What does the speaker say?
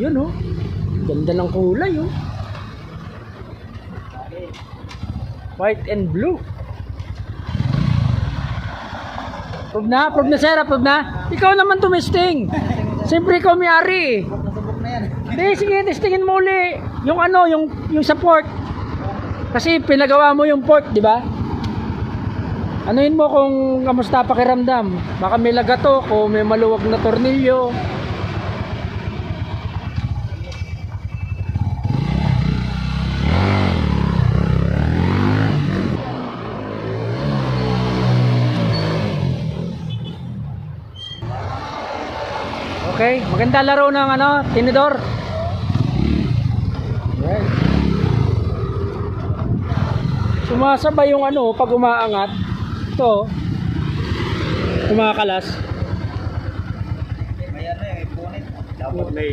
Yun oh. Ganda ng kulay oh. White and blue. Prove na, prove na sir, prove na. Ikaw naman tumisting. Siyempre ikaw na yan. Hindi, sige, testingin mo uli. Yung ano, yung, yung sa port. Kasi pinagawa mo yung port, di ba? Anuin mo kung kamusta pakiramdam. Baka may lagatok o may maluwag na tornilyo. Okay, maganda laro ng ano, tinidor. Right. Sumasabay yung ano pag umaangat. Ito. Kumakalas. May ano eh, may punit. May